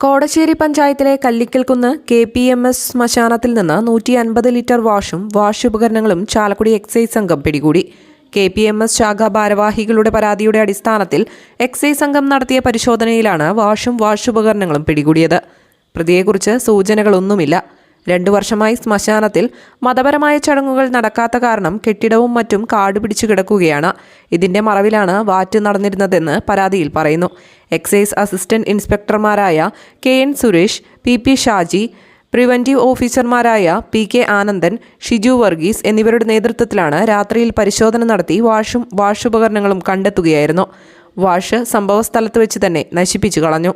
കോടശ്ശേരി പഞ്ചായത്തിലെ Kallikkalkunnu K P M S ശ്മശാനത്തിൽ നിന്ന് നൂറ്റി അൻപത് ലിറ്റർ വാഷും വാഷ് ഉപകരണങ്ങളും ചാലക്കുടി എക്സൈസ് സംഘം പിടികൂടി. കെ പി എം എസ് ശാഖ ഭാരവാഹികളുടെ പരാതിയുടെ അടിസ്ഥാനത്തിൽ എക്സൈസ് സംഘം നടത്തിയ പരിശോധനയിലാണ് വാഷും വാഷ് ഉപകരണങ്ങളും പിടികൂടിയത്. പ്രതിയെക്കുറിച്ച് സൂചനകളൊന്നുമില്ല. രണ്ടു വർഷമായി ശ്മശാനത്തിൽ മതപരമായ ചടങ്ങുകൾ നടക്കാത്ത കാരണം കെട്ടിടവും മറ്റും കാട് പിടിച്ചു കിടക്കുകയാണ്. ഇതിന്റെ മറവിലാണ് വാറ്റ് നടന്നിരുന്നതെന്ന് പരാതിയിൽ പറയുന്നു. Excise assistant ഇൻസ്പെക്ടർമാരായ K N Suresh P P Shaji preventive ഓഫീസർമാരായ പി കെ ആനന്ദൻ ഷിജു വർഗീസ് എന്നിവരുടെ നേതൃത്വത്തിലാണ് രാത്രിയിൽ പരിശോധന നടത്തി വാഷും വാഷുപകരണങ്ങളും കണ്ടെത്തുകയായിരുന്നു. വാഷ് സംഭവസ്ഥലത്ത് വെച്ച് തന്നെ നശിപ്പിച്ചു കളഞ്ഞു.